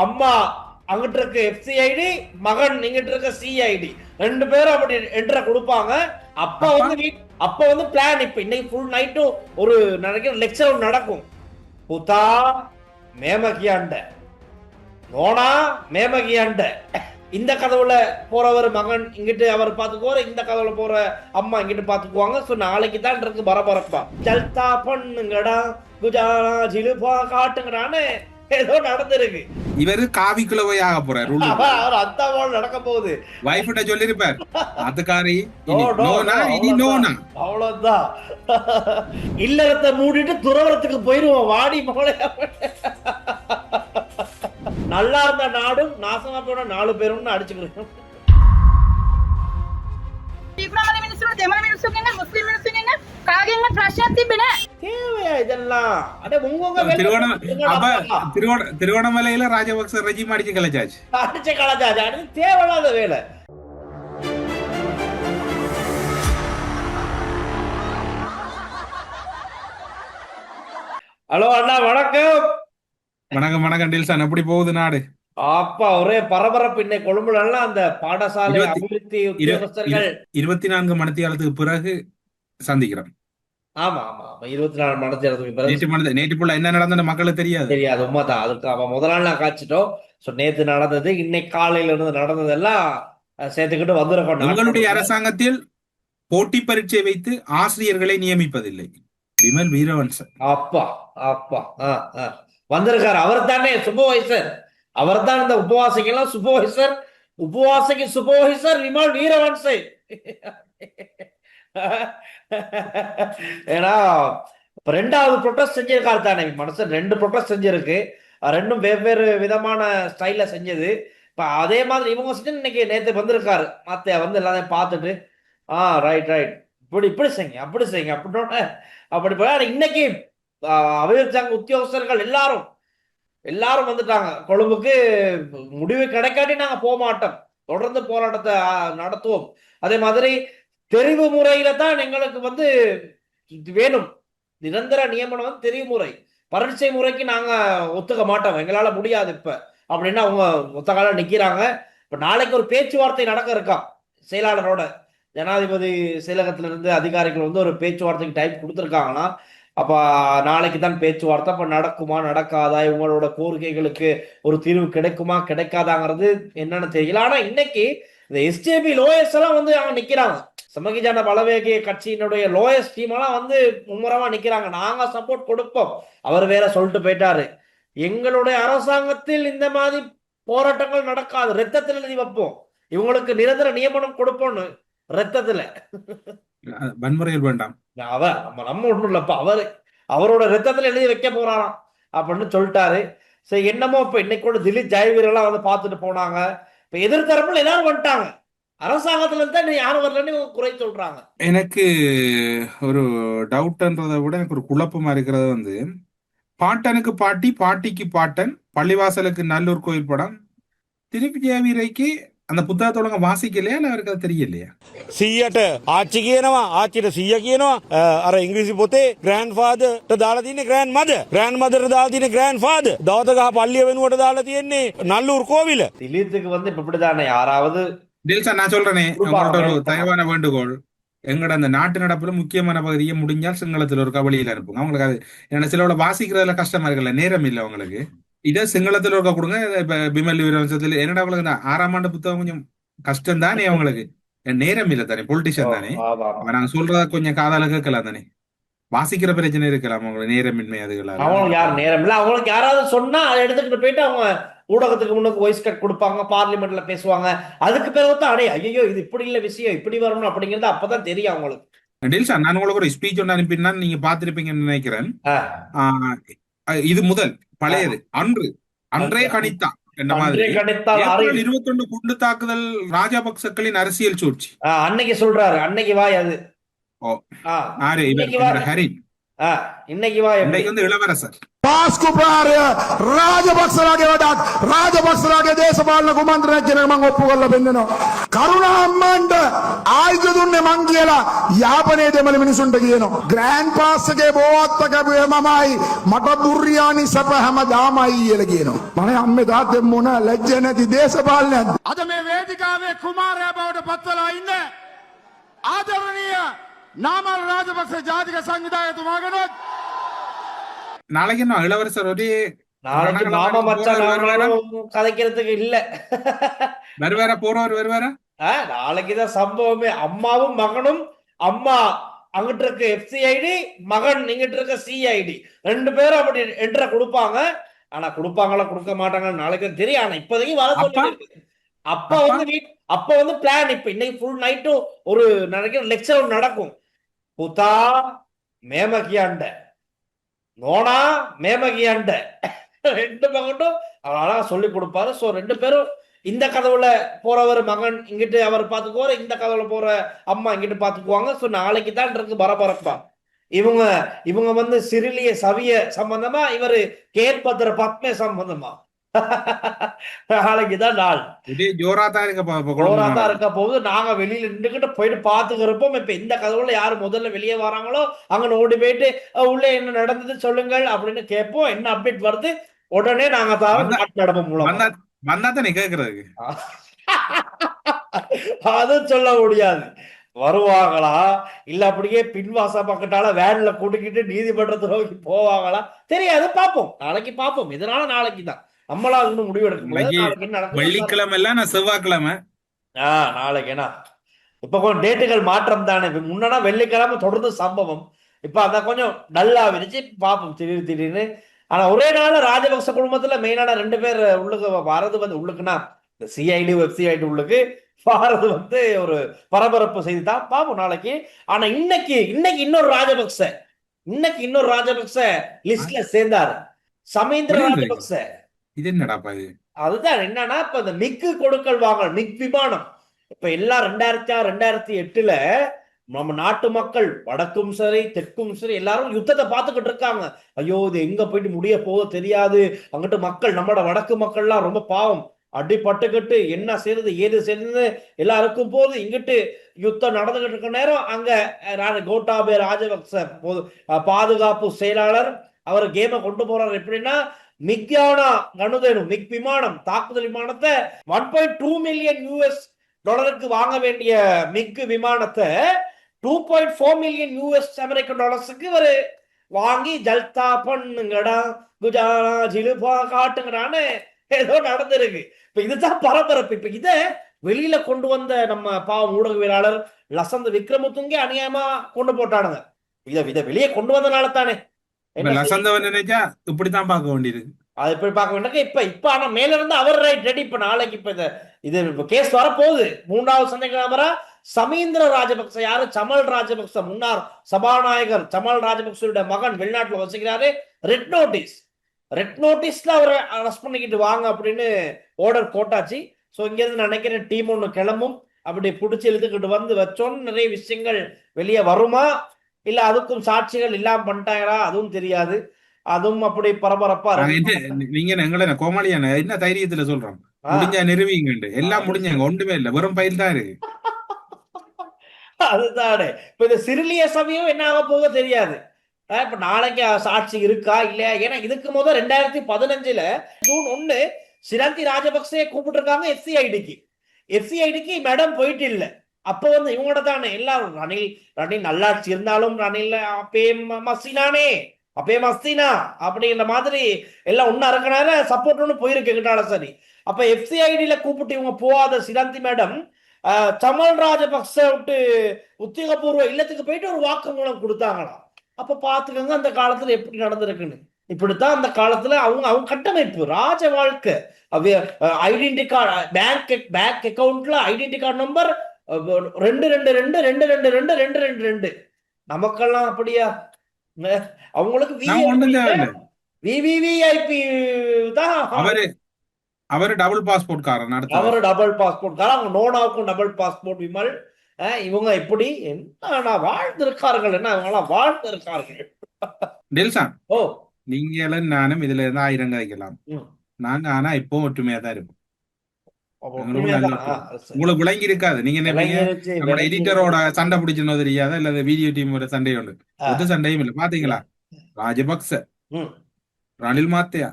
அம்மா அங்கிட்டு இருக்க எஃப்சிஐடி மகன் இங்கிட்டு இருக்க சிஐடி ரெண்டு பேரும் அப்படி என்ட்ர கொடுப்பாங்க. அப்ப வந்து அப்ப வந்து பிளான் இப்ப இன்னைக்கு ஃபுல் நைட்டும் ஒரு நினைக்கிற லெக்சர் நடக்கும். புத்தா மேமகியாண்ட. நோனா மேமகியாண்ட. இந்த கதவுல போறவர் மகன் இங்கிட்டு அவர் பாத்துக்குவாரு இந்த கதவுல போற அம்மா இங்கிட்டு பாத்துக்குவாங்க. சோ நாளைக்கு தான் இருக்கு பரபரப்பா. ஜல்தா பண்ணுங்கடா குஜாலா ஜிலுபா காட்டுங்கடான்னு ஏதோ நடந்திருக்கு. இவரு காவிக்குள்ள போய் ஆக போறார் அவர் அந்த நடக்க போகுது. வைஃப்ட்ட சொல்லிருப்பார் அதுக்காரி இனி அவ்வளவுதான். இல்லறத்தை மூடிட்டு துறவரத்துக்கு போயிருவோம் வாடி மோளை நல்லா இருந்த நாடும் நாசமா போன நாலு பேரும்னு அடிச்சுக்கிறோம் தீவிரவாத மினிஸ்டர் தெமர முஸ்லீம் மினிஸ்டர் காகங்க ஃப்ரெஷ்ஷா திப்பினே. தேவையா இதெல்லாம்? அட உங்க திருவண்ண திருவண்ணாமலையில ராஜபக்ச ரெஜிம் அடிச்சு கலச்சாச்சு. அடிச்சு கலச்சாச்சு. அது தேவையில்லாத வேலை. ஹலோ அண்ணா வணக்கம். வணக்கம் வணக்கம் டில்சன். எப்படி போகுது நாடு? அப்பா ஒரே பரபரப்பு. இன்னை கொழும்புல அந்த பாடசாலை அபிவிருத்தி உத்தியோகஸ்தர்கள் இருபத்தி நான்கு மணத்தியாலத்துக்கு பிறகு சந்திக்கிறோம். ஆமா ஆமா ஆமா. இருபத்தி நாலு மணி நேரத்துக்கு நேற்று மணி நேற்று போல என்ன நடந்தது மக்களுக்கு தெரியாது. தெரியாது உண்மைதான். அதுக்கு அவன் முதல் நாள் நான் காய்ச்சிட்டோம். சோ நேத்து நடந்தது இன்னைக்கு காலையில இருந்து நடந்ததெல்லாம் சேர்த்துக்கிட்டு வந்துருக்கோம். எங்களுடைய அரசாங்கத்தில் போட்டி பரீட்சை வைத்து ஆசிரியர்களை நியமிப்பதில்லை. விமல் வீரவன்சன். அப்பா அப்பா. ஆ. வந்திருக்காரு. அவர் தானே சூப்பர்வைசர் அவர் தான் இந்த உபவாசிக்கெல்லாம் சூப்பர்வைசர் உபவாசிக்கு சூப்பர்வைசர் விமல் வீரவன்சை ஏன்னா இப்ப ரெண்டாவது ப்ரொட்டஸ்ட் செஞ்சிருக்காரு தானே. மனுஷன் ரெண்டு ப்ரொட்டஸ்ட் செஞ்சிருக்கு. ரெண்டும் வெவ்வேறு விதமான ஸ்டைல செஞ்சது. இப்ப அதே மாதிரி இவங்க செஞ்சு இன்னைக்கு நேற்று வந்திருக்காரு. மத்த வந்து எல்லாத்தையும் பார்த்துட்டு ஆ ரைட் ரைட் இப்படி இப்படி செய்யுங்க அப்படி செய்யுங்க. அப்படின்னோட அப்படி போய் இன்னைக்கு அபிவிருத்தாங்க உத்தியோகஸ்தர்கள் எல்லாரும் எல்லாரும் வந்துட்டாங்க. கொழும்புக்கு முடிவு கிடைக்காட்டி நாங்க போக மாட்டோம். தொடர்ந்து போராட்டத்தை நடத்துவோம். அதே மாதிரி தெரிவு முறையில தான் எங்களுக்கு வந்து இது வேணும். நிரந்தர நியமனம் வந்து தெரிவு முறை. பரீட்சை முறைக்கு நாங்க ஒத்துக்க மாட்டோம். எங்களால முடியாது இப்ப. அப்படின்னு அவங்க ஒத்த காலம் நிக்கிறாங்க. இப்ப நாளைக்கு ஒரு பேச்சுவார்த்தை நடக்க இருக்கான் செயலாளரோட. ஜனாதிபதி செயலகத்துல இருந்து அதிகாரிகள் வந்து ஒரு பேச்சுவார்த்தைக்கு டைப் கொடுத்துருக்காங்கன்னா அப்ப நாளைக்கு தான் பேச்சுவார்த்தை. அப்ப நடக்குமா நடக்காதா? இவங்களோட கோரிக்கைகளுக்கு ஒரு தீர்வு கிடைக்குமா கிடைக்காதாங்கிறது என்னன்னு தெரியல. ஆனா இன்னைக்கு இந்த எஸ்ஜேபி லோயர்ஸ் எல்லாம் வந்து அவங்க நிக்கிறாங்க. சமகிஜான பலவேகிய கட்சியினுடைய லோயர்ஸ் டீம் எல்லாம் வந்து மும்முரமா நிக்கிறாங்க. நாங்க சப்போர்ட் கொடுப்போம். அவர் வேற சொல்லிட்டு போயிட்டாரு. எங்களுடைய அரசாங்கத்தில் இந்த மாதிரி போராட்டங்கள் நடக்காது. ரத்தத்தில் எழுதி வைப்போம். இவங்களுக்கு நிரந்தர நியமனம் கொடுப்போம்னு ரத்தத்துல வன்முறையில் வேண்டாம். அவ நம்ம நம்ம ஒண்ணும் இல்லப்பா அவரு அவரோட ரத்தத்துல எழுதி வைக்க போறாராம் அப்படின்னு சொல்லிட்டாரு. சரி என்னமோ இப்ப இன்னைக்கு கூட திலீப் ஜெயவீரெல்லாம் வந்து பார்த்துட்டு போனாங்க. இப்ப எதிர்த்தரப்புல எல்லாரும் வந்துட்டாங்க. அரசாங்கத்துல இருந்தா நீ யாரும் வரலன்னு இவங்க குறை சொல்றாங்க எனக்கு ஒரு டவுட்ன்றதை விட எனக்கு ஒரு குழப்பமா இருக்கிறது வந்து பாட்டனுக்கு பாட்டி பாட்டிக்கு பாட்டன் பள்ளிவாசலுக்கு நல்லூர் கோயில் படம் திருப்பி ஜெயவீரைக்கு அந்த புத்தகத்தோட வாசிக்கலையா இல்ல அவருக்கு அது தெரியலையா සීයට ආච්චි කියනවා ආච්චිට සීය කියනවා අ, අර ඉංග්‍රීසි පොතේ ග්‍රෑන්් ෆාදට දාලා තියන්නේ ග්‍රෑන් මද ග්‍රෑන් මදර දාලා තියෙන ග්‍රෑන් ෆාද දවතගහ පල්ලිය වෙනුවට දාලා තියෙන්නේ நல்லூர் கோவில திலீத்துக்கு வந்து இப்ப இப்படிதானே யாராவது டெல்சா நான் சொல்றேனே. உங்கள்ட்ட ஒரு. தயவான வேண்டுகோள். எங்கட அந்த நாட்டு நடப்புல முக்கியமான பகுதியை முடிஞ்சால் சிங்களத்துல ஒரு கவலையில அனுப்புங்க அவங்களுக்கு அது ஏன்னா சிலோட வாசிக்கிறதுல கஷ்டமா இருக்குல்ல நேரம் இல்ல அவங்களுக்கு. இதே சிங்களத்துல இருக்க கொடுங்க இப்ப பிமல் வீரவம்சத்துல என்னடா அவங்களுக்கு இந்த ஆறாம் ஆண்டு புத்தகம் கொஞ்சம் கஷ்டம் தானே அவங்களுக்கு நேரம் இல்ல தானே பொலிட்டிஷியன் தானே. நாங்க சொல்றத கொஞ்சம் காதால கேட்கலாம் தானே. வாசிக்கிற பிரச்சனை இருக்கலாம் அவங்களுக்கு நேரமின்மை அதுகளால. அவங்களுக்கு யார் நேரம் இல்ல. அவங்களுக்கு யாராவது சொன்னா அதை எடுத்துக்கிட்டு போயிட்டு அவங்க ஊடகத்துக்கு முன்னுக்கு வாய்ஸ் கட் கொடுப்பாங்க பார்லிமெண்ட்ல பேசுவாங்க. அதுக்கு பிறகு தான் அடே ஐயோ இது இப்படி இல்ல விஷயம் இப்படி வரணும் அப்படிங்கிறது அப்பதான் தெரியும் அவங்களுக்கு. டெல்சா நான் உங்களுக்கு ஒரு ஸ்பீச் ஒன்று அனுப்பினா நீங்க பார்த்திருப்பீங்கன்னு நினைக்கிறேன். இது முதல் பழையது அன்று அன்றே கணித்தா மாதிரி. ஏப்ரல் அறிவு. இருபத்தொன்னு குண்டு தாக்குதல் ராஜபக்சக்களின் அரசியல் சூழ்ச்சி. அன்னைக்கு சொல்றாரு அன்னைக்கு வாய் அது. ஓ. ஆரு இவர் ஹரின். இன்னைக்கு வா எப்படி இன்றைக்கு வந்து இளவரசர் පාස්කු ප්‍රාරය රාජපක්ෂලාගේ වඩත් රාජපක්ෂලාගේ දේශපාලන කුමන්ත්‍රණය කියන එක මම ඔප්පු කරලා පෙන්නනවා. කරුණාම්මන්ට ආයුධ දුන්නේ මං කියලා යාපනයේ දෙමළ මිනිසුන්ට කියනවා. ග්‍රෑන්ඩ් පාස් එකේ බෝවත්ත කැපුවේ මමයි මට බුර්රියානි සැප හැමදාමයි කියලා කියනවා. මම අම්මේ තාත්තේ මොන ලැජ්ජ නැති දේශපාලනයක්ද? අද මේ වේදිකාවේ කුමාරයා බවට පත්වලා ඉන්න ආදරණීය நாமல் ராஜபக்ச ஜாதிக சங்கிதாயத்துமாகணும் நாளைக்கு நான் இளவரசர் ஒரு நாளைக்கு மாமா மச்சான் கதைக்கிறதுக்கு இல்ல. வேற போறவர் வருவார? நாளைக்குதான் சம்பவமே. அம்மாவும் மகனும் அம்மா அங்கிட்டு இருக்க எஃப்சிஐடி மகன் இங்கிட்டு இருக்க சிஐடி ரெண்டு பேரும் அப்படி என்ற கொடுப்பாங்க. ஆனா கொடுப்பாங்களா? கொடுக்க மாட்டாங்கன்னு நாளைக்கு தெரியும். ஆனா இப்போதைக்கு வர சொல்லி அப்ப வந்து அப்ப வந்து பிளான் இப்ப இன்னைக்கு ஃபுல் நைட்டும் ஒரு நினைக்கிற லெக்சர் நடக்கும். புத்தா மேமகியாண்ட நோனா மேமகியாண்ட ரெண்டு மகனும் அவர் அழகா சொல்லி கொடுப்பாரு. சோ ரெண்டு பேரும் இந்த கதவுல போறவர் மகன் இங்கிட்டு அவர் பாத்துக்குவாரு இந்த கதவுல போற அம்மா இங்கிட்டு பாத்துக்குவாங்க. சோ நாளைக்கு தான் இருக்கு பரபரப்பா. இவங்க இவங்க வந்து சிறிலிய சவிய சம்பந்தமா இவரு கேட்பத்திர பத்மே சம்பந்தமா. நாளைக்கு தான் நாள். இதே ஜோரா தான் இருக்க குழம்பு தான் இருக்க போது நாங்க வெளியில நின்றுகிட்டு போயிட்டு பாத்துக்க இருப்போம் இப்ப இந்த கதவுல யாரு முதல்ல வெளியே வராங்களோ அங்க ஓடி போயிட்டு உள்ள என்ன நடந்தது சொல்லுங்கள் அப்படின்னு கேட்போம். என்ன அப்டேட் வருது? உடனே நாங்க தான் நடப்பு மூலம். வந்தா வந்தா தானே கேக்குறதுக்கு. அது சொல்ல முடியாது. வருவாங்களா? இல்ல அப்படியே பின்வாச பக்கத்தால வேன்ல கூட்டிக்கிட்டு நீதிமன்றத்தை நோக்கி போவாங்களா? தெரியாது. பாப்போம் நாளைக்கு பாப்போம் இதனால நாளைக்கு தான். நம்மளா முடியாது. இன்னைக்கு நாளைக்கு என்ன நடக்குதுன்னு வெள்ளிக்கிழமை எல்லாம் நான் செவ்வாய்க்கிழமை. ஆ நாளைக்கு என்ன? இப்ப கொஞ்சம் டேட்டுகள் மாற்றம் தானே. முன்னா வெள்ளிக்கிழமை தொடர்ந்து சம்பவம். இப்ப அத கொஞ்சம் டல்லா விரிச்சு பார்ப்போம் திடீர் திடீர்னு. ஆனா ஒரே நாள் ராஜபக்ச குடும்பத்துல மெயினான ரெண்டு பேர் உள்ளுக்கு வரது வந்து உள்ளுக்குன்னா இந்த சிஐடி வெப்சிஐடி உள்ளுக்கு வாரது வந்து ஒரு பரபரப்பு செய்தி தான். பார்ப்போம் நாளைக்கு. ஆனா இன்னைக்கு இன்னைக்கு இன்னொரு ராஜபக்ச. இன்னைக்கு இன்னொரு ராஜபக்ச லிஸ்ட்ல சேர்ந்தாரு. சமீந்திர. ராஜபக்ச. இது என்னடாப்பா இது? அதுதான் என்னன்னா இப்ப இந்த மிக்கு கொடுக்கல் வாங்கல் மிக் விமானம். இப்ப எல்லாம் ரெண்டாயிரத்தி ஆறு ரெண்டாயிரத்தி எட்டுல நம்ம நாட்டு மக்கள் வடக்கும் சரி தெற்கும் சரி எல்லாரும் யுத்தத்தை பார்த்துக்கிட்டு இருக்காங்க. ஐயோ இது எங்க போயிட்டு முடிய போதோ தெரியாது. அங்கிட்டு மக்கள் நம்மளோட வடக்கு மக்கள்லாம் ரொம்ப பாவம். அடிபட்டுக்கிட்டு என்ன செய்யறது ஏது செய்யறது எல்லாருக்கும் போது இங்கிட்டு யுத்தம் நடந்துகிட்டு இருக்க நேரம் அங்க கோட்டாபே ராஜபக்ச பாதுகாப்பு செயலாளர் அவர் கேமை கொண்டு போறாரு. எப்படின்னா மிக்யானா கணுதேனு மிக் விமானம் தாக்குதல் விமானத்தை one point two million US டாலருக்கு வாங்க வேண்டிய மிக் விமானத்தை two point four million US American டாலர்ஸுக்கு ஒரு வாங்கி ஜல்தா பண்ணுங்கடா குஜாரா ஜிலுபா காட்டுங்கடான்னு ஏதோ நடந்திருக்கு. இப்ப இதுதான் பரபரப்பு. இப்ப இதை வெளியில கொண்டு வந்த நம்ம பாவம் ஊடகவியலாளர் லசந்த் விக்ரமுத்துங்க அநியாயமா கொண்டு போட்டானுங்க. இதை இதை வெளியே கொண்டு வந்தனால தானே. லசந்தவன் நினைச்சா இப்படித்தான் பார்க்க வேண்டியது. அது இப்படி பார்க்க வேண்டாம் இப்ப இப்ப ஆனா மேல இருந்து அவர் ரைட் ரெடி இப்ப நாளைக்கு இப்ப இந்த இது கேஸ் வரப்போகுது. மூன்றாவது சந்தேக நபரா சமீந்திர ராஜபக்ச யாரு? சமல் ராஜபக்ச முன்னாள் சபாநாயகர் சமல் ராஜபக்சோட மகன் வெளிநாட்டுல வசிக்கிறாரு. ரெட் நோட்டீஸ் ரெட் நோட்டீஸ்ல அவரை அரெஸ்ட் பண்ணிக்கிட்டு வாங்க அப்படின்னு ஆர்டர் போட்டாச்சு. ஸோ இங்க இருந்து நான் நினைக்கிறேன் டீம் ஒன்று கிளம்பும். அப்படி பிடிச்சி இழுத்துக்கிட்டு வந்து வச்சோன்னு நிறைய விஷயங்கள் வெளியே வருமா? இல்ல அதுக்கும் சாட்சிகள் இல்லாம பண்ணிட்டாங்களா அதுவும் தெரியாது. அதுவும் அப்படி பரபரப்பா நாங்க எங்களை கோமாளியான என்ன தைரியத்துல சொல்றோம்? ஆ. முடிஞ்சா நிறுவீங்கண்டு எல்லாம் முடிஞ்சாங்க ஒன்றுமே இல்ல. வெறும் பயில் தான் இருக்கு. அதுதானே. இப்ப இந்த சிறிலிய சமயம் என்ன ஆக போக தெரியாது. இப்ப நாளைக்கு சாட்சி இருக்கா இல்லையா? ஏன்னா இதுக்கு முதல் ரெண்டாயிரத்தி பதினஞ்சுல ஜூன் ஒண்ணு சிராந்தி ராஜபக்சே கூப்பிட்டுருக்காங்க எஃப்சிஐடிக்கு எஃப்சிஐடிக்கு மேடம் போயிட்டு இல்ல. அப்போ வந்து இவங்களோட தானே? எல்லாரும் ரணில் ரணில் நல்லாட்சி இருந்தாலும் ரணில் அப்பே ம- மஸ்தினானே அப்பே மஸ்தினா அப்படிங்கிற மாதிரி எல்லாம் ஒண்ணா இருக்கனால சப்போர்ட் ஒன்று போயிருக்கு கிட்டால சரி. அப்ப எஃப்சிஐடியில கூப்பிட்டு இவங்க போகாத சிராந்தி மேடம் ஆஹ் சமல் ராஜபக்ச விட்டு உத்தியோகபூர்வ இல்லத்துக்கு போயிட்டு ஒரு வாக்குமூலம் கொடுத்தாங்களாம். அப்ப பாத்துக்கோங்க அந்த காலத்துல எப்படி நடந்திருக்குன்னு. இப்படித்தான் அந்த காலத்துல அவங்க அவங்க கட்டமைப்பு ராஜ வாழ்க்கை. ஐடென்டி கார்டு பேங்க் பேங்க் அக்கவுண்ட்ல ஐடென்டி கார்டு நம்பர் ரெண்டு ரெண்டு ரெண்டு ரெண்டு ரெண்டு ரெண்டு ரெண்டு ரெண்டு ரெண்டு. நமக்கெல்லாம் அப்படியா? அவங்களுக்கு தான். அவரு அவரு டபுள் பாஸ்போர்ட் காரன் அவர் டபுள் பாஸ்போர்ட் அவங்க நோனாவுக்கும் டபுள் பாஸ்போர்ட் விமல். இவங்க இப்படி என்ன வாழ்ந்திருக்கார்கள் என்ன? இவங்கெல்லாம் வாழ்ந்திருக்கார்கள். டெல்சான் ஓ. நீங்களும் நானும் இதுல இருந்து ஆயிரம் கதைக்கலாம். நாங்க ஆனா இப்போ ஒற்றுமையா தான் இருப்போம் அப்போ எங்களுக்கு உண்மையாதான். நல்ல ஆ, சரி. உங்களுக்கு விளங்கி இருக்காது நீங்க என்ன எடிட்டரோட சண்டை பிடிச்சனோ தெரியாத? இல்ல வீடியோ டீமோட சண்டை உண்டு. ஒத்து சண்டையும் இல்ல. பாத்தீங்களா? ராஜபக்ச. ரணில் மாத்தையா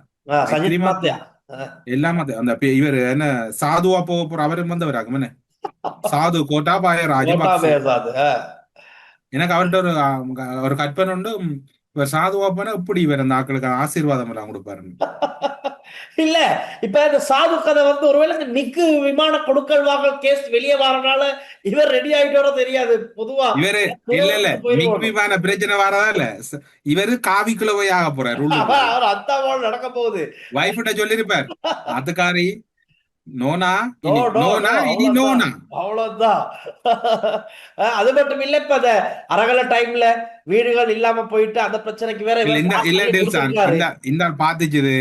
எல்லாம் அந்த இவர் என்ன சாதுவா போக போற அவரும் வந்தவராகும் என்ன? சாது கோட்டாபாய ராஜபக்ச. எனக்கு அவர்கிட்ட ஒரு ஒரு கற்பனை உண்டு. இவர் சாதுவா போனா இப்படி இவர் அந்த ஆட்களுக்கு ஆசீர்வாதம் எல்லாம் கொடுப்பாருன்னு? இல்ல இப்ப இந்த சாது கதை வந்து ஒருவேளை இந்த நிக்கு விமான கொடுக்கல் வாங்கல் கேஸ் வெளியே வரனால இவர் ரெடி ஆயிட்டாரோ தெரியாது பொதுவா. இவரு இல்ல இல்ல மிக் விமான பிரச்சனை வரதா இல்ல? இவரு காவிக்குள்ள போய் ஆக போறாரு அவர் அத்தாவோட நடக்க போகுது. வைஃப்கிட்ட சொல்லிருப்பார் அதுக்காரி நோனா? நோனா? இனி. நோனா? அவ்வளவுதான். அது மட்டும் இல்ல இப்ப அந்த அரகல டைம்ல வீடுகள் இல்லாம போயிட்டு அந்த பிரச்சனைக்கு வேற இல்ல இல்ல கொடுத்திருக்காரு. இந்த பாத்துச்சுது.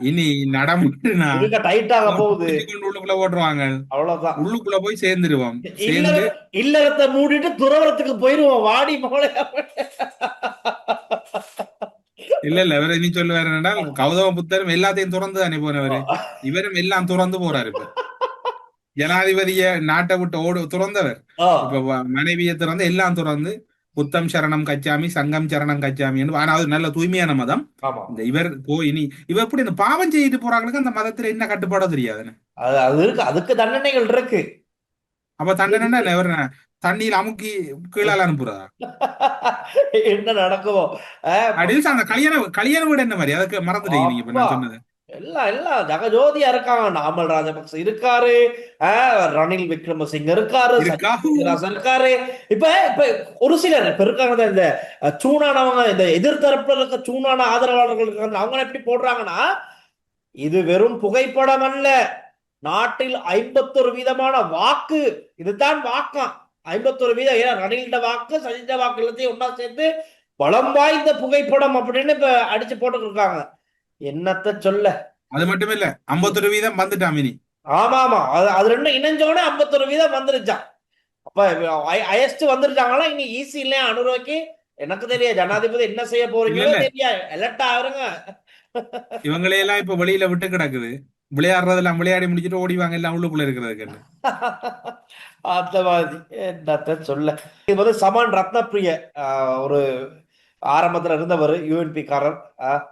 இனி நடமுட்டுனா இதுக்கு டைட் ஆக போகுது. உள்ளுக்குள்ள ஓட்டுருவாங்க. அவ்வளவுதான். உள்ளுக்குள்ள போய் சேர்ந்துருவோம் இல்ல சேர்ந்து இல்லறத்தை மூடிட்டு துறவரத்துக்கு போயிருவோம் வாடி மகளே இல்ல இல்ல இவர இனி சொல்லுவாரு என்னடா கௌதம புத்தரும் எல்லாத்தையும் துறந்து தானே போனவரு. இவரும் எல்லாம் துறந்து போறாரு இப்ப. ஜனாதிபதிய நாட்டை விட்டு ஓடு துறந்தவர். இப்ப மனைவியை திறந்து எல்லாம் துறந்து புத்தம் சரணம் கச்சாமி சங்கம் சரணம் கச்சாமின்னு ஆனா அது நல்ல தூய்மையான மதம். இந்த இவர் போய் இனி இவ எப்படி இந்த பாவம் செய்துட்டு போறாங்களுக்கு அந்த மதத்துல என்ன கட்டுப்பாடோ தெரியாதுன்னு அது இருக்கு அதுக்கு தண்டனைகள் இருக்கு. அப்ப தண்டனை இவர் தண்ணியில் அமுக்கி கீழால அனுப்புறதா? என்ன நடக்குமோ? அடில்ஸ் அந்த கல்யாண கல்யாண வீடு என்ன மாதிரி? அதுக்கு மறந்துட்டீங்க நீங்க நான். சொன்னது. எல்லாம் எல்லாம் ஜகஜோதியா இருக்காங்க. நாமல் ராஜபக்ச இருக்காரு. ரணில் விக்ரமசிங்க இருக்காரு. இருக்காரு. இப்ப இப்ப ஒரு சிலர் இப்ப இருக்காங்க இந்த சூனானவங்க இந்த எதிர்த்தரப்புல இருக்க சூனான ஆதரவாளர்கள் இருக்காங்க. அவங்க எப்படி போடுறாங்கன்னா இது வெறும் புகைப்படம் அல்ல. நாட்டில் ஐம்பத்தொரு வீதமான வாக்கு. இதுதான் வாக்காம் ஐம்பத்தொரு வீதம் ஏன்னா ரணில்ட வாக்கு சஜித வாக்கு எல்லாத்தையும் ஒன்னா சேர்த்து பலம் வாய்ந்த புகைப்படம் அப்படின்னு இப்ப அடிச்சு போட்டு இருக்காங்க என்னத்த சொல்ல? அது மட்டும் இல்ல ஐம்பத்தொரு வீதம் வந்துட்டான் ஆமா ஆமா. அது அது ரெண்டும் இணைஞ்சோடனே ஐம்பத்தொரு வீதம் வந்துருச்சான் அப்ப ஹையஸ்ட் வந்துருச்சாங்களா? இனி ஈஸி இல்லையா அனுரூபாய்க்கு எனக்கு தெரியாது. ஜனாதிபதி என்ன செய்ய போறீங்களோ. தெரியாது. எலக்ட் ஆகுறங்க இவங்களையெல்லாம் இப்ப வெளியில விட்டு கிடக்குது. விளையாடுறதெல்லாம் விளையாடி முடிச்சுட்டு ஓடிவாங்க எல்லாம் உள்ளுக்குள்ள இருக்கிறதுக்கு அந்த மாதிரி. என்னத்த சொல்ல. இது வந்து சமான் ரத்னப்பிரிய ஒரு ஆரம்பத்தில் இருந்தவர் யூஎன்பி காரர்.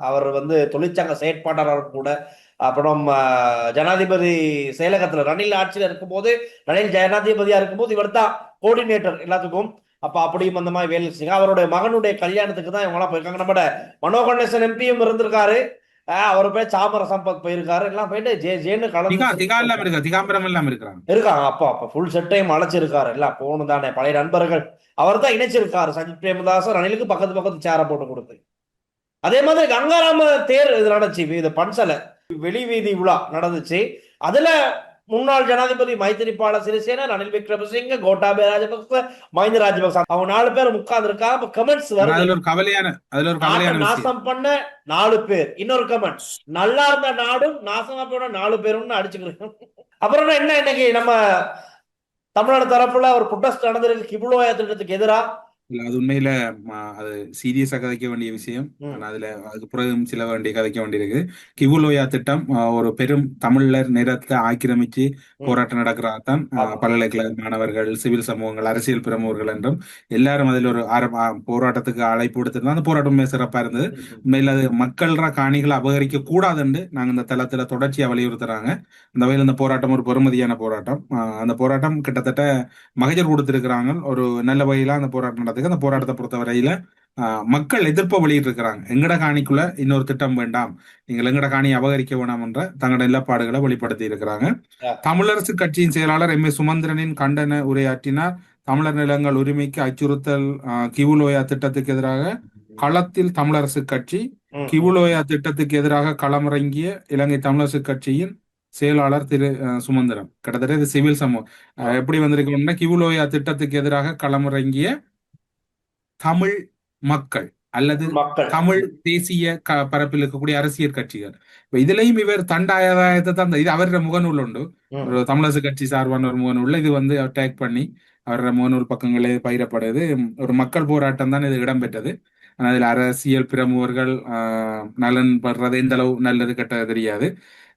அவர் வந்து தொழிற்சங்க செயற்பாட்டாளர் கூட. அப்புறம் ஜனாதிபதி செயலகத்தில் ரணில் ஆட்சியில் இருக்கும்போது ரணில் ஜனாதிபதியா இருக்கும்போது இவர் தான் கோஆர்டினேட்டர் எல்லாத்துக்கும். அப்ப அப்படியும் அந்த மாதிரி வேலை செய்யுங்க அவருடைய மகனுடைய கல்யாணத்துக்கு தான் இவங்களாம் போயிருக்காங்க. நம்ம மனோகணேசன் எம்பியும் இருந்திருக்காரு. அவர் போய் சாமர சம்பத் போயிருக்காரு எல்லாம் போயிட்டு ஜே ஜேன்னு கலந்து திகாம்பரம் எல்லாம் இருக்கிறாங்க. இருக்காங்க அப்பா அப்பா ஃபுல் செட்டையும் அழைச்சிருக்காரு எல்லாம் போகணும் தானே பழைய நண்பர்கள். அவர் தான் இணைச்சிருக்காரு சஜித் பிரேமதாசன் ரணிலுக்கு பக்கத்து பக்கத்து சேர போட்டு கொடுத்து. அதே மாதிரி கங்காராம தேர் இது நடந்துச்சு இது பன்சல. வெளி வீதி விழா நடந்துச்சு. அதுல முன்னாள் ஜனாதிபதி மைத்திரிபால சிறிசேனா ரணில் விக்ரமசிங்க கோட்டாபய ராஜபக்ச மஹிந்த ராஜபக்ச. அவங்க நாலு பேர் உட்கார்ந்து இருக்காங்க கமெண்ட்ஸ் ஆனா வருது ஒரு கவலையான அதுல ஒரு கவலையான நாசம் பண்ண நாலு பேர். இன்னொரு கமெண்ட் நல்லா இருந்த நாடும் நாசமா போன நாலு பேரும்னு அடிச்சுக்கிறோம் அப்புறம் என்ன இன்னைக்கு நம்ம தமிழ்நாடு தரப்புல ஒரு புட்டஸ்ட் நடந்திருக்கு. கிபுலோயா திட்டத்துக்கு எதிரா இல்ல அது உண்மையில ம, அது சீரியஸா கதைக்க வேண்டிய விஷயம். ம். ஆனா அதுல அதுக்கு பிறகு சில வேண்டிய கதைக்க வேண்டியிருக்கு. கிவுலோயா திட்டம் ஒரு பெரும் தமிழர் நிலத்தை ஆக்கிரமிச்சு போராட்டம் நடக்கிறதான் ஆமா. பல்கலைக்கழக மாணவர்கள் சிவில் சமூகங்கள் அரசியல் பிரமுகர்கள் என்றும் எல்லாரும் அதில் ஒரு ஆரம்ப ஆ, போராட்டத்துக்கு அழைப்பு விடுத்திருந்தோம் அந்த போராட்டம் சிறப்பா இருந்தது. உண்மையில அது மக்கள்ற காணிகளை அபகரிக்க கூடாதுன்னு நாங்க இந்த தளத்துல தொடர்ச்சியா வலியுறுத்துறாங்க. அந்த வகையில் இந்த போராட்டம் ஒரு பெருமதியான போராட்டம். ஆ, அந்த போராட்டம் கிட்டத்தட்ட மகஜர் கொடுத்திருக்கிறாங்க. ஒரு நல்ல வகையில அந்த போராட்டம் நடத்துக்கு அந்த போராட்டத்தை பொறுத்தவரையில மக்கள் எதிர்ப்பை வெளியிட்டு இருக்கிறாங்க எங்கட காணிக்குள்ள இன்னொரு திட்டம் வேண்டாம். நீங்கள் எங்கட காணியை அபகரிக்க வேண்டாம் என்ற தங்களோட நிலப்பாடுகளை வெளிப்படுத்தி இருக்கிறாங்க. தமிழரசு கட்சியின் செயலாளர் எம் ஏ சுமந்திரனின் கண்டன உரையாற்றினார். தமிழர் நிலங்கள் உரிமைக்கு அச்சுறுத்தல் கிவுலோயா திட்டத்துக்கு எதிராக களத்தில் தமிழரசு கட்சி. கிவுலோயா திட்டத்துக்கு எதிராக களமிறங்கிய இலங்கை தமிழரசு கட்சியின் செயலாளர் திரு சுமந்திரன். கிட்டத்தட்ட இது சிவில் சமூகம் எப்படி வந்திருக்கோம்னா கிவுலோயா திட்டத்துக்கு எதிராக களமிறங்கிய தமிழ் மக்கள் அல்லது தமிழ் தேசிய பரப்பில் இருக்கக்கூடிய அரசியல் கட்சிகள். இப்ப இதுலயும் இவர் தண்டாயதாயத்தை தான் இது அவருடைய முகநூல் உண்டு. தமிழரசு கட்சி சார்பான ஒரு முகநூல்ல இது வந்து டேக் பண்ணி அவரோட முகநூல் பக்கங்களே பயிரப்படுது. ஒரு மக்கள் போராட்டம் தான் இது இடம்பெற்றது. ஆனால் அதில் அரசியல் பிரமுகர்கள் ஆஹ், நலன் படுறது எந்த அளவு நல்லது கெட்டது தெரியாது.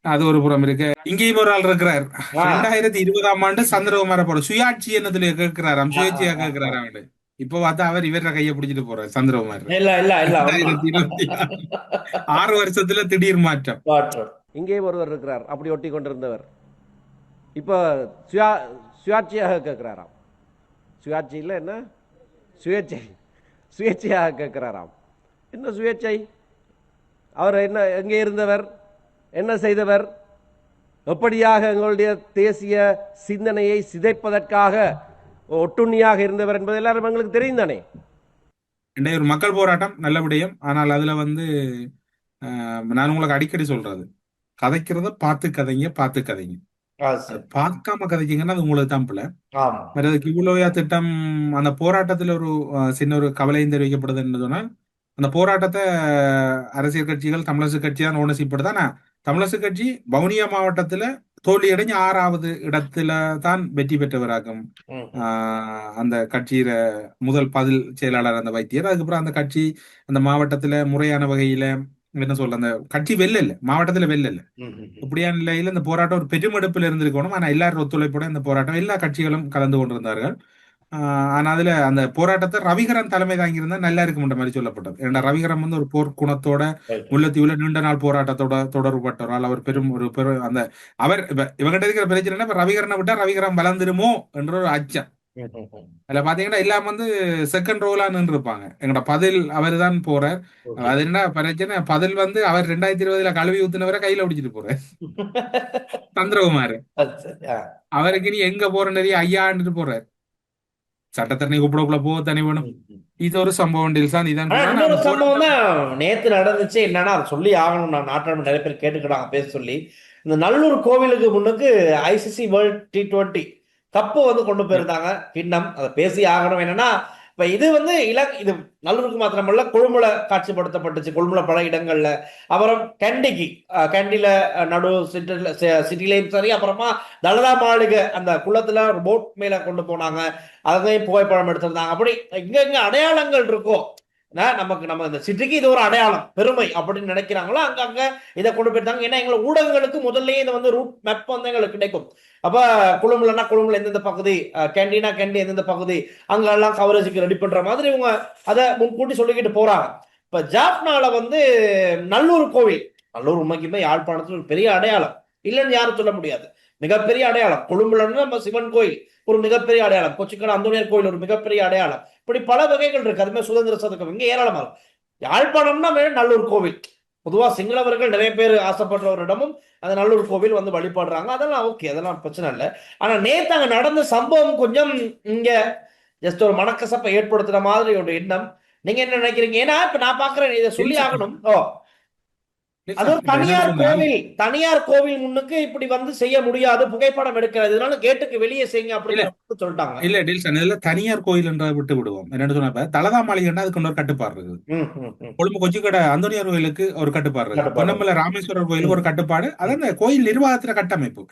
அது ஒரு புறம் இருக்கு. இங்கேயும் ஒரு ஆள் இருக்கிறார். ரெண்டாயிரத்தி இருபதாம் ஆண்டு சந்திரகுமார போற சுயாட்சி என்னதுல கேட்கிறாராம். சுயேட்சையா. கேட்கிறாராம். இப்போ பார்த்தா அவர் இவர கையை பிடிச்சிட்டு போறார் சந்திரகுமார். இல்ல இல்ல இல்ல. ஆறு. வருஷத்துல திடீர் மாற்றம். மாற்றம். இங்கேயும் ஒருவர் இருக்கிறார் அப்படி ஒட்டி கொண்டிருந்தவர். இப்போ சுயா சுயாட்சியாக கேட்கிறாராம். சுயாட்சியில் என்ன? சுயேட்சை சுயேட்சையாக கேட்கிறாராம். என்ன சுயேட்சை? அவர் என்ன எங்கே இருந்தவர்? என்ன செய்தவர்? எப்படியாக எங்களுடைய தேசிய சிந்தனையை சிதைப்பதற்காக ஒட்டுண்ணியாக இருந்தவர் என்பது எல்லாரும் எங்களுக்கு தெரியும் தானே ஒரு மக்கள் போராட்டம் நல்ல விடயம். ஆனால் அதுல வந்து ஆஹ், நான் உங்களுக்கு அடிக்கடி சொல்றது கதைக்கிறத பார்த்து கதைங்க பார்த்து கதைங்க. பார்க்காம கதைச்சிங்கன்னா அது உங்களுக்கு தான் பிள்ளை. ஆமா. மற்றது கிவுலோயா திட்டம் அந்த போராட்டத்தில் ஒரு சின்ன ஒரு கவலையும் தெரிவிக்கப்படுது என்று சொன்னால் அந்த போராட்டத்தை அரசியல் கட்சிகள் தமிழரசு கட்சி தான் ஓனர்ஷிப் ஆனா தமிழரசு கட்சி வவுனியா மாவட்டத்துல தோல்வியடைஞ்சு ஆறாவது இடத்துல தான் வெற்றி பெற்றவராகும். அந்த கட்சியில முதல் பதில் செயலாளர் அந்த வைத்தியர். அதுக்கப்புறம் அந்த கட்சி அந்த மாவட்டத்துல முறையான வகையில என்ன சொல்ல அந்த கட்சி வெல்லல மாவட்டத்துல ம். இப்படியான நிலையில இந்த போராட்டம் ஒரு பெருமெடுப்பில் இருந்திருக்கணும். ஆனா எல்லாரும் ஒத்துழைப்போட இந்த போராட்டம் எல்லா கட்சிகளும் கலந்து கொண்டிருந்தார்கள். ஆனா அதுல அந்த போராட்டத்தை ரவிகரன் தலைமை தாங்கியிருந்தா நல்லா இருக்கும்ன்ற மாதிரி சொல்லப்பட்டது ஏன்னா ரவிகரன் வந்து ஒரு போர் குணத்தோட. முல்லைத்தீவுல நீண்ட நாள் போராட்டத்தோட தொடர்பட்டவரால் அவர் பெரும் ஒரு பெரும் அந்த அவர் இவங்கிட்ட இருக்கிற பிரச்சனை இப்ப ரவிகரனை விட்டா ரவிகரன் வளர்ந்துருமோ என்ற ஒரு அச்சம். அதுல பாத்தீங்கன்னா எல்லாம் வந்து செகண்ட் ரோலா நின்று இருப்பாங்க எங்கட பதில் அவர் தான் போறார். அது என்ன பிரச்சனை பதில் வந்து அவர் ரெண்டாயிரத்தி இருபதுல கழுவி ஊத்துனவரை கையில பிடிச்சிட்டு போறார் சந்திரகுமார். அவருக்கு நீ எங்க போற நிறைய ஐயாண்டுட்டு போறார் சட்டத்தரணி கூப்பிடக்குள்ள போக தனி வேணும். இது ஒரு சம்பவம் டில்சான் இதான் சம்பவம் தான் நேத்து நடந்துச்சு. என்னன்னா அதை சொல்லி ஆகணும் நான் நாட்டாளர் நிறைய பேர் கேட்டுக்கிறாங்க பேச சொல்லி. இந்த நல்லூர் கோவிலுக்கு முன்னுக்கு ICC world T twenty cup வந்து கொண்டு போயிருந்தாங்க. கிண்ணம். அதை பேசி ஆகணும். என்னன்னா இப்ப இது வந்து இல இது நல்லூருக்கு மாத்திரமல்ல கொழும்புல காட்சிப்படுத்தப்பட்டுச்சு கொழுமுல பல இடங்கள்ல. அப்புறம் கண்டிக்கு அஹ், கண்டில நடு சிட்டில சிட்டிலையும் சரி அப்புறமா தலதா மாளிகை அந்த குளத்துல போட் மேல கொண்டு போனாங்க. அதையும் புகைப்படம் எடுத்திருந்தாங்க. அப்படி எங்க எங்க அடையாளங்கள் இருக்கோ? நமக்கு நம்ம இந்த சிட்டிக்கு இது ஒரு அடையாளம் பெருமை அப்படின்னு நினைக்கிறாங்களோ அங்க அங்க இதை கொண்டு போயிருந்தாங்க ஏன்னா எங்களை ஊடகங்களுக்கு முதல்லயே இது வந்து ரூட் மேப் வந்து எங்களுக்கு கிடைக்கும். அப்ப குழும்புலன்னா குழும்புல எந்தெந்த பகுதி அஹ், கேண்டீனா கேண்டி எந்தெந்த பகுதி அங்கெல்லாம் கவரேஜுக்கு ரெடி பண்ற மாதிரி இவங்க அதை முன்கூட்டி சொல்லிக்கிட்டு போறாங்க. இப்ப ஜாப்னால வந்து நல்லூர் கோவில் நல்லூர் உண்மைக்குமே யாழ்ப்பாணத்துல ஒரு பெரிய அடையாளம். இல்லைன்னு யாரும் சொல்ல முடியாது. மிகப்பெரிய அடையாளம். கொழும்புலன்னு நம்ம சிவன் கோயில் ஒரு மிகப்பெரிய அடையாளம். கொச்சிக்கடை அந்தோனியார் கோயில் ஒரு மிகப்பெரிய அடையாளம். இப்படி பல வகைகள் இருக்கு. அதுமே சுதந்திர சதக்கம். இங்க ஏராளமா இருக்கு. யாழ்ப்பாணம்னா நல்லூர் கோவில். பொதுவா சிங்களவர்கள் நிறைய பேர் ஆசைப்படுற ஒரு இடமும் அந்த நல்லூர் கோவில் வந்து வழிபடுறாங்க. அதெல்லாம் ஓகே அதெல்லாம் பிரச்சனை இல்லை. ஆனா நேத்து அங்க நடந்த சம்பவம் கொஞ்சம் இங்க ஜஸ்ட் ஒரு மனக்கசப்பை ஏற்படுத்துற மாதிரி ஒரு எண்ணம். நீங்க என்ன நினைக்கிறீங்க? ஏன்னா இப்ப நான் பாக்குறேன் இதை சொல்லி ஆகணும். ஓ. அது ஒரு தனியார் கோவில் தனியார் கோவில் முன்னுக்கு இப்படி வந்து செய்ய முடியாது புகைப்படம் எடுக்கிறது. இதனால கேட்டுக்கு வெளியே செய்யுங்க அப்படின்னு சொல்லிட்டாங்க. இல்ல டில்சன் இதுல தனியார் கோயில் என்ற விட்டு விடுவோம். என்னன்னு சொன்னப்ப தலதா மாளிகைன்னா அதுக்கு இன்னொரு கட்டுப்பாடு இருக்குது. கொழும்பு கொச்சிக்கடை அந்தோனியார் கோயிலுக்கு ஒரு கட்டுப்பாடு இருக்கு. பொன்னமலை ராமேஸ்வரர் கோயிலுக்கு ஒரு கட்டுப்பாடு. அது அந்த கோயில் நிர்வாகத்துல கட்டமைப்பு.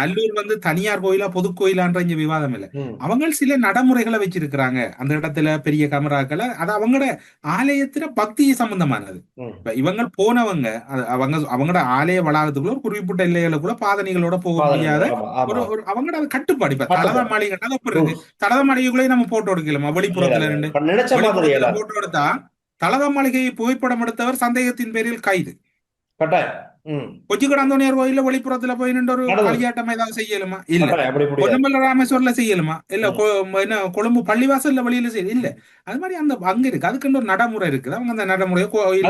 நல்லூர் வந்து தனியார் கோயிலா பொது கோயிலான்ற இங்க விவாதம் இல்ல. அவங்க சில நடைமுறைகளை வச்சிருக்கிறாங்க. அந்த இடத்துல பெரிய கேமராக்களை அது அவங்களோட ஆலயத்துல பக்தி சம்பந்தமானது. இப்ப இவங்க போனவங்க அவங்க அவங்களோட ஆலய வளாகத்துக்குள்ள ஒரு குறிப்பிட்ட எல்லைகளுக்குள்ள பாதணிகளோட போக முடியாத. ஒரு ஒரு அவங்களோட கட்டுப்பாடு. இப்ப. தலதா மாளிகைன்னா அது அப்படி இருக்கு. தலதா மாளிகைக்குள்ளே நம்ம போட்டோ எடுக்கலாமா? வெளிப்புறத்துல ரெண்டு. போட்டோ எடுத்தா தலதா மாளிகையை புகைப்படம் எடுத்தவர் சந்தேகத்தின் பேரில் கைது. கட்டாயம். ம். கொச்சிக்கட அந்தோனியார் கோயில்ல வெளிப்புறத்துல போய் நின்று ஒரு. களியாட்டம் ஏதாவது செய்யலுமா? இல்ல. பொன்னமல்ல ராமேஸ்வரர்ல செய்யலுமா? இல்ல என்ன கொழும்பு பள்ளிவாசல்ல வெளியில செய்ய இல்ல. அது மாதிரி அந்த அங்க இருக்கு. அதுக்குன்னு ஒரு நடைமுறை இருக்குது. அவங்க அந்த நடைமுறையை கோயில்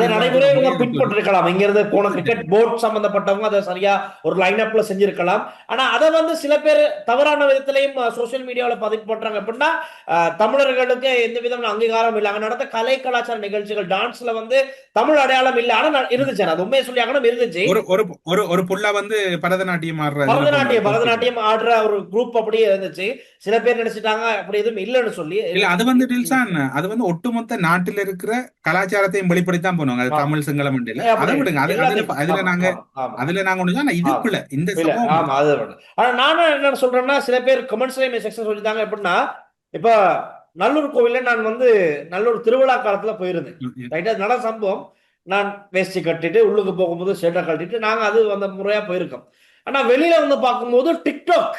பின்பற்றிருக்கலாம். இங்க இருந்து கிரிக்கெட் போர்ட் சம்பந்தப்பட்டவங்க அதை சரியா ஒரு லைன் அப்ல செஞ்சிருக்கலாம். ஆனா அதை வந்து சில பேர் தவறான விதத்திலையும் சோசியல் மீடியாவில் பதிவு பண்றாங்க எப்படின்னா அஹ், தமிழர்களுக்கு எந்த விதமான அங்கீகாரம் இல்லை. அங்க நடந்த கலை கலாச்சார நிகழ்ச்சிகள் டான்ஸ்ல வந்து தமிழ் அடையாளம் இல்லை. ஆனா இருந்துச்சு. அது உண்மையை சொல்லி இருந்துச்சு. ஒரு ஒரு ஒரு ஒரு புள்ள வந்து பரதநாட்டியம் ஆடுற பரதநாட்டியம். பரதநாட்டியம் ஆடுற ஒரு குரூப் அப்படியே இருந்துச்சு. சில பேர் நினைச்சிட்டாங்க அப்படி எதுவும் இல்லைன்னு சொல்லி. இல்ல அது வந்து டில்சான் அது வந்து ஒட்டுமொத்த நாட்டுல இருக்கிற கலாச்சாரத்தையும் வெளிப்படுத்தான் பண்ணுவாங்க. அது. தமிழ் சிங்களம் அதை விடுங்க. அது அதுல நாங்க. அதுல நாங்க ஒண்ணு ஆனா இது ஆமா. பிள்ளை இந்த ஆமா அது. ஆனா நானும் என்ன சொல்றேன்னா சில பேர் கமெண்ட்ஸ்லயும் செக்ஷன் சொல்லிட்டாங்க. எப்படின்னா இப்ப நல்லூர் கோவில்ல நான் வந்து நல்லூர் திருவிழா காலத்துல போயிருந்தேன். ரைட்டா நட சம்பவம். நான் வேஸ்டி கட்டிட்டு உள்ளுக்கு போகும்போது ஷெட்டை கட்டிட்டு நாங்கள் அது அந்த முறையாக போயிருக்கோம். ஆனால் வெளியில் வந்து பார்க்கும்போது டிக்டாக்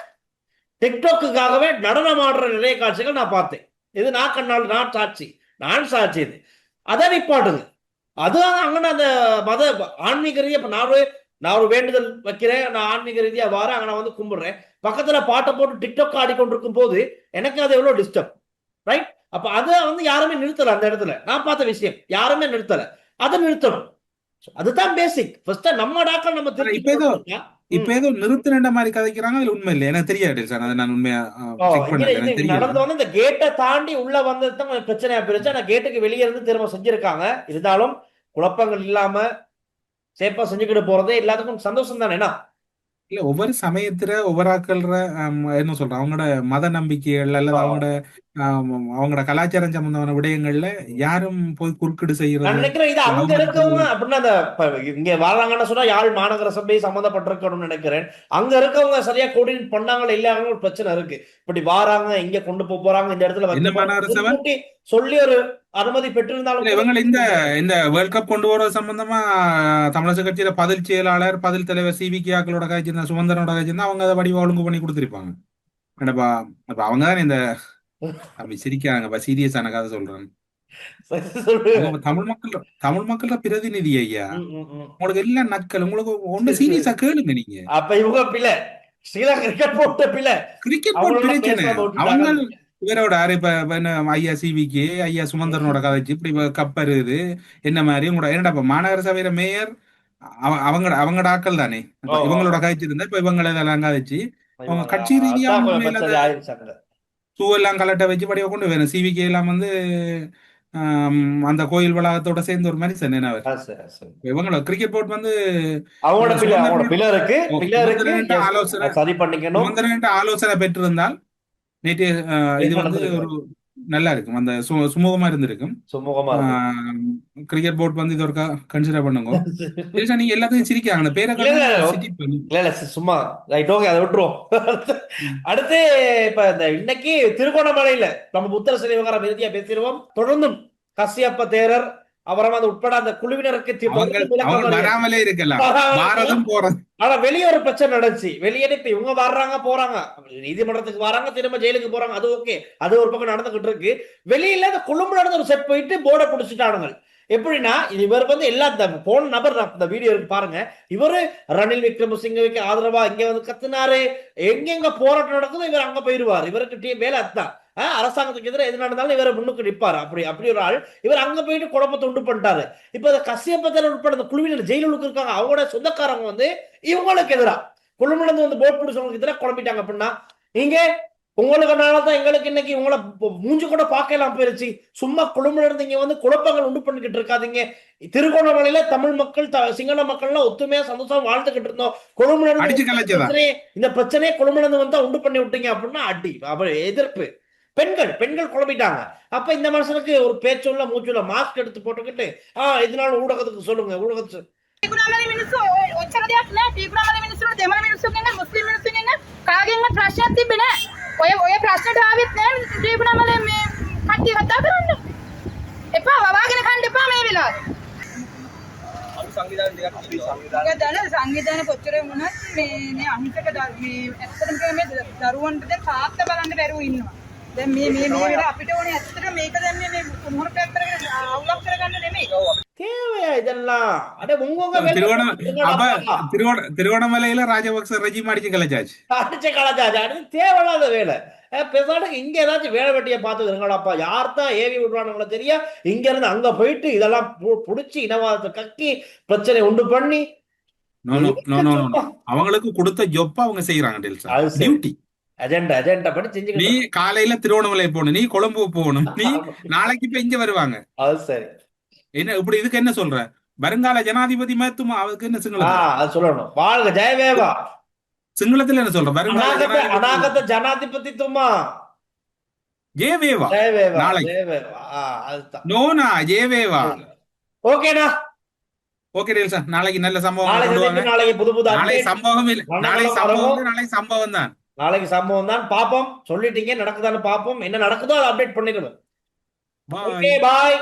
டிக்டாக்குக்காகவே நடனம் ஆடுற நிறைய காட்சிகள் நான் பார்த்தேன். இது நான் கண்ணால் நான் சாட்சி. நான் சாட்சி இது. அதை நிப்பாட்டுங்க அதுதான் அங்கே அந்த மத ஆன்மீக ரீதியாக இப்போ நான் ஒரு நான் ஒரு வேண்டுதல் வைக்கிறேன். நான் ஆன்மீக ரீதியாக வரேன். அங்கே நான் வந்து கும்பிடுறேன். பக்கத்தில் பாட்டை போட்டு டிக்டாக் ஆடிக்கொண்டிருக்கும் போது எனக்கு அது எவ்வளோ டிஸ்டர்ப் ரைட் அப்போ அதை வந்து யாருமே நிறுத்தலை அந்த இடத்துல. நான் பார்த்த விஷயம் யாருமே நிறுத்தலை. அதை நிறுத்தணும். அதுதான் பேசிக் ஃபர்ஸ்ட் நம்ம டாக்டர் நம்ம இப்ப ஏதோ- இப்ப ஏதோ நிறுத்தின மாதிரி கதைக்கிறாங்க அதுல உண்மை இல்லை எனக்கு தெரியாது சார். அதை நான் உண்மையா நடந்து வந்து இந்த கேட்டை தாண்டி உள்ள வந்தது தான் கொஞ்சம் பிரச்சனையா போயிருச்சு. ஆனா கேட்டுக்கு வெளியே இருந்து திரும்ப செஞ்சிருக்காங்க. இருந்தாலும் குழப்பங்கள் இல்லாம சேஃபா செஞ்சுக்கிட்டு போறதே எல்லாத்துக்கும் சந்தோஷம் தானே இல்ல ஒவ்வொரு சமயத்துல ஒவ்வொரு ஆட்கள்ற ஆம், என்ன சொல்றேன் அவங்களோட மத நம்பிக்கைகள் அல்லது. அவங்களோட ஆம், அவங்களோட கலாச்சாரம் சம்பந்தமான விடயங்கள்ல யாரும் போய் குறுக்கிடு நான் செய்யறது நினைக்கிறேன் இது அங்க அவங்க இருக்கவங்க அப்படின்னா அந்த இப்ப இங்க வராங்கன்னு சொன்னா யாழ் மாநகர சபை சம்பந்தப்பட்டிருக்கணும்னு நினைக்கிறேன் அங்க இருக்கவங்க சரியா கோஆர்டினேட் பண்ணாங்களா இல்லையாங்க ஒரு பிரச்சனை இருக்கு இப்படி வாராங்க இங்க கொண்டு போக போறாங்க இந்த இடத்துல என்ன மாநகர சபை? முன்கூட்டி சொல்லி ஒரு அனுமதி பெற்றிருந்தாலும் இவங்க இந்த இந்த வேர்ல்ட் கப் கொண்டு வர சம்பந்தமா தமிழக கட்சியில பதில் செயலாளர் பதில் தலைவர் சி வி ஆக்களோட காய்ச்சிருந்தா சுமந்திரனோட காய்ச்சிருந்தா அவங்க அதை வடிவ ஒழுங்கு பண்ணி கொடுத்திருப்பாங்க. என்னப்பா அப்ப அவங்க தான் இந்த அப்படி சிரிக்கிறாங்கப்பா சீரியஸான கதை சொல்றேன் தமிழ் மக்கள் தமிழ் மக்களோட பிரதிநிதி ஐயா. உங்களுக்கு எல்லாம் நக்கல் உங்களுக்கு ஒண்ணு சீரியஸா கேளுங்க நீங்க. அப்ப இவங்க பிள்ளை. ஸ்ரீலங்கா கிரிக்கெட் போட்ட பிள்ளை. கிரிக்கெட் பிரச்சனை. விட்டுட்டாங்க. அவங்க இவரோட இப்ப என்ன ஐயா சிவிக்கு ஐயா சுமந்திரனோட கதைச்சு இப்படி இப்ப கப் இருக்குது என்ன மாதிரி உங்களோட என்னடா இப்ப மாநகர சபையில மேயர் அவ- அவங்க அவங்களோட ஆட்கள் தானே. இவங்களோட கதைச்சு இருந்தா இப்ப இவங்களை இதெல்லாம் கதைச்சு அவங்க கட்சி ரீதியா. ஷூ எல்லாம் கலட்ட வச்சு படிய கொண்டு வேணும் சிவிக்கு எல்லாம் வந்து அந்த கோயில் வளாகத்தோட சேர்ந்து ஒரு மாதிரி சென்னை ஆ, சரி, சரி. இவங்களோட கிரிக்கெட் போர்ட் வந்து ஆலோசனை- ஆலோசனை பெற்றிருந்தால் நேற்று இது வந்து ஒரு நல்லா இருக்கும் அந்த சுமூகமா இருந்திருக்கும். சுமூகமா. கிரிக்கெட் போர்ட் வந்து இது ஒரு கன்சிடர் பண்ணுங்க. இல்ல நீங்க எல்லாத்தையும் சிரிக்காங்க. பேரை. இல்ல இல்ல சும்மா. ரைட் ஓகே அதை விட்டுருவோம். அடுத்து இப்ப இந்த இன்னைக்கு திருகோணமலையில நம்ம புத்தர சிலை விவகாரம் இறுதியா பேசிடுவோம். தொடர்ந்தும் கசியப்ப தேரர் அப்புறமா அந்த உட்பட அந்த குழுவினருக்கு. வராமலே இருக்கலாம். வராம பாரதம் போறது. ஆனா வெளியே ஒரு பிரச்சனை நடந்துச்சு. வெளியே இப்ப இவங்க வர்றாங்க போறாங்க. நீதிமன்றத்துக்கு வராங்க திரும்ப ஜெயிலுக்கு போறாங்க. அது ஓகே. அது ஒரு பக்கம் நடந்துகிட்டு இருக்கு. வெளியில அந்த கொழும்புல இருந்து ஒரு செட் போயிட்டு போர்டை பிடிச்சிட்டானுங்க எப்படின்னா இவருக்கு வந்து எல்லா போன நபர் இந்த வீடியோ இருக்கு பாருங்க. இவரு ரணில் விக்ரமசிங்கவுக்கு ஆதரவா இங்க வந்து கத்துனாரு. எங்கெங்க போராட்டம் நடக்குதோ இவர் அங்க போயிருவார். இவருக்கு வேலை அதுதான். அரசாங்கத்துக்கு எதிராக எது நடந்தாலும் இவரை முன்னுக்கு நிற்பாரு அப்படி அப்படி ஒரு ஆள். இவர் அங்க போயிட்டு குழப்பத்தை உண்டு பண்ணிட்டாரு. இப்ப இந்த கசியப்பத்தர் உட்பட இந்த குழுவினர் ஜெயிலுக்கு இருக்காங்க. அவங்களோட சொந்தக்காரங்க வந்து இவங்களுக்கு எதிரா. கொழும்புலேருந்து வந்து போட் பிடிச்சவங்களுக்கு எதிராக குழம்பிட்டாங்க அப்படின்னா நீங்க உங்களுக்குனால தான் எங்களுக்கு இன்னைக்கு உங்களை மூஞ்சி கூட பார்க்கலாம் போயிருச்சு. சும்மா கொழும்புல இருந்து இங்க வந்து குழப்பங்கள் உண்டு பண்ணிக்கிட்டு இருக்காதீங்க. திருகோணமலையில தமிழ் மக்கள் சிங்கள மக்கள்லாம் ஒத்துமையா சந்தோஷமா வாழ்ந்துகிட்டு இருந்தோம். கொழும்புல இருந்து அடிச்சு இந்த பிரச்சனையை- இருந்து வந்தா உண்டு பண்ணி விட்டீங்க அப்படின்னா அடி எதிர்ப்பு. பெண்கள் பெண்கள் குழம்பிட்டாங்க அப்ப இந்த மனுஷனுக்கு ஒரு பேச்சுள்ள மூச்சுள்ள மாஸ்க் எடுத்து போட்டுக்கிட்டு ஆஹ் இதனால ஊடகத்துக்கு சொல்லுங்க ஊடகத்துக்கு ත්‍රිකුණාමලේ මිනිස්සු ඔය- ඔච්චර දෙයක් නෑ ත්‍රිකුණාමලේ මිනිස්සුන්ට දෙමළ මිනිස්සුන්ගෙන් මුස්ලිම් මිනිස්සුන්ගෙන් කාගෙන්වත් ප්‍රශ්නයක් තිබ්බේ නෑ ඔය ඔය ප්‍රශ්නට ආවෙත් නෑ ත්‍රිකුණාමලේ මේ කට්ටිය කතා කරන්න එපා වවාගෙන කන්න එපා මේ වෙලාවේ ඒක දැන සංවිධාන කොච්චර වුණත් මේ මේ අහිංසක දරු- මේ ඇත්තටම කියනවා මේ ද- දරුවන්ට දැන් තාත්තා බලන්න බැරුව ඉන්නවා. திருவண்ணாமலையில ராஜபக்ச ரஜி அடிச்சு கலைச்சாச்சு அடிச்சு கலைச்சாச்சு அடுத்து தேவையில்லாத வேலை பெருசாட்டுக்கு இங்க ஏதாச்சும் வேலை வெட்டியை பார்த்து இருங்களாப்பா ஏவி விடுவானுங்களோ தெரியா இங்க இருந்து அங்க போயிட்டு இதெல்லாம் புடிச்சு இனவாதத்தை கக்கி பிரச்சனை உண்டு பண்ணி அவங்களுக்கு கொடுத்த ஜொப்பா அவங்க செய்யறாங்க அஜெண்டா அஜெண்டா படி நீ செஞ்சுக்கிட்டு காலையில திருவண்ணாமலை போகணும் நீ கொழும்பு போகணும் நீ நாளைக்கு இப்ப இங்க வருவாங்க. அது சரி. என்ன இப்படி இதுக்கு என்ன சொல்ற? வருங்கால ஜனாதிபதி மேத்துமா அதுக்கு என்ன அது சொல்லணும். வாழ்க ஜெயவேவா சிங்களத்துல என்ன சொல்ற? வருங்கால அநாகத ஜனாதிபதி அநாகத ஜனாதிபதி துமா ஜேவேவா ஜெயவேவா நாளைக்கு. ஜெயவேவா நோனா ஜேவேவா ஓகேண்ணா. ஓகே நாளைக்கு நல்ல சம்பவம் நாளைக்கு நாளைக்கு புது புது நாளை update. சம்பவம் இல்ல. மண்டபம் நாளை வரவும். சம்பவம் நாளை சம்பவம் தான் நாளைக்கு சம்பவம் தான் பாப்போம். சொல்லிட்டீங்க நடக்குதான்னு பாப்போம். என்ன நடக்குதோ அதை அப்டேட் பண்ணிடுவேன். Okay bye